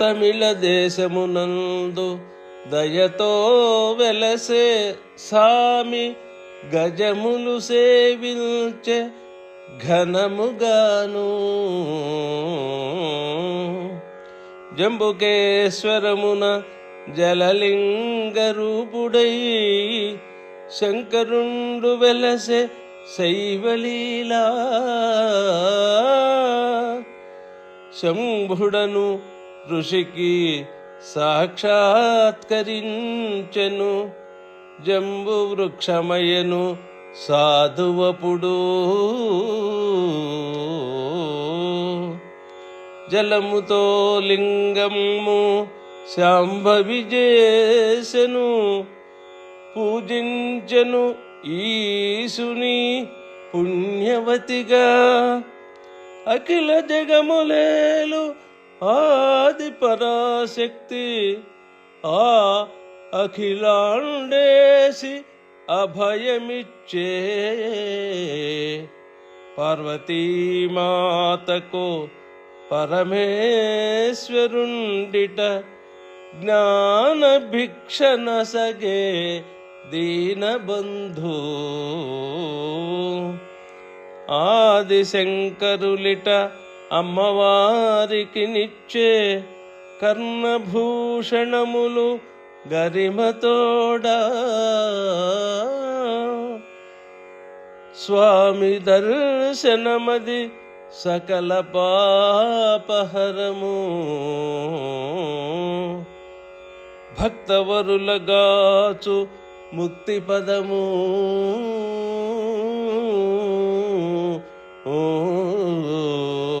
తమిళ దేశమునందు దయతో వెలసే సామి గజములు సేవించే ఘనముగాను. జంబుకేశ్వరమున జలలింగ రూపుడై శంకరుండు వెలసే శైవలీలా. శంభుడను ఋషికి సాక్షాత్కరించెను. జంబు వృక్షమయను సాధువపుడు. జలముతో లింగము శాంభవి చేసెను పూజించెను ఈశుని పుణ్యవతిగా. అఖిల జగములేలు ఆ ఆది పరాశక్తి ఆ అఖిలాండేసి అభయమిచ్చే. పార్వతీమాతకు పరమేశ్వరుండిట జ్ఞాన భిక్షణ సగే దీనబంధు. ఆదిశంకరులిట అమ్మవారికి నిచ్చే కర్ణభూషణములు గరిమతోడా. స్వామి దర్శనమది సకల పాపహరము. భక్తవరులగాచు ముక్తి పదము